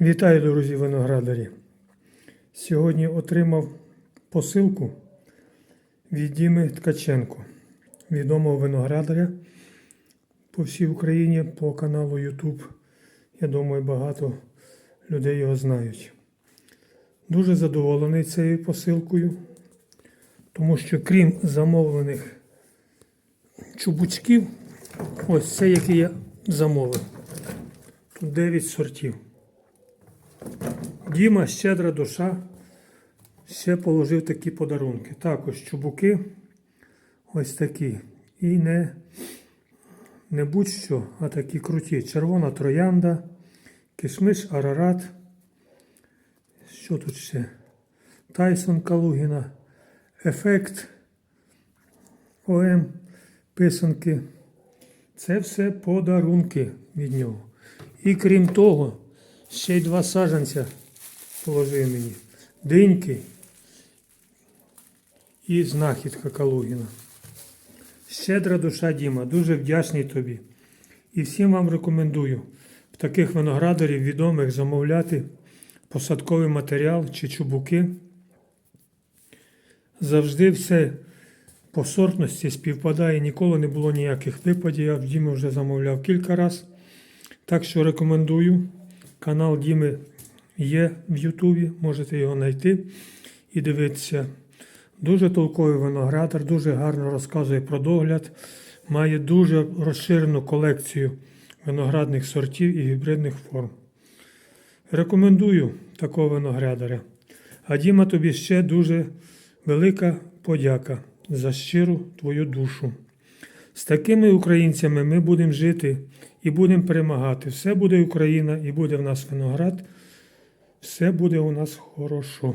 Вітаю, друзі виноградарі. Сьогодні отримав посилку від Діми Ткаченко, відомого виноградаря по всій Україні по каналу YouTube. Я думаю, багато людей його знають. Дуже задоволений цією посилкою, тому що крім замовлених чубучків, ось це, який я замовив. Тут 9 сортів. Діма, щедра душа, ще положив такі подарунки. Також чубуки ось такі. І не, не будь-що, а такі круті. Червона троянда, кишмиш Арарат. Що тут ще? Тайсон Калугіна, Ефект, ОМ, писанки. Це все подарунки від нього. І крім того, ще й два саджанця положив мені. Диньки і знахідка Калугіна. Щедра душа Діма, дуже вдячний тобі. І всім вам рекомендую в таких виноградарів відомих замовляти посадковий матеріал чи чубуки. Завжди все по сортності співпадає, ніколи не було ніяких випадів. Я в Дімі вже замовляв кілька разів. Так що рекомендую. Канал Діми є в Ютубі, можете його знайти і дивитися. Дуже толковий виноградар, дуже гарно розказує про догляд, має дуже розширену колекцію виноградних сортів і гібридних форм. Рекомендую такого виноградаря. А Діма, тобі ще дуже велика подяка за щиру твою душу. З такими українцями ми будемо жити і будемо перемагати. Все буде Україна і буде в нас виноград. Все буде у нас хорошо.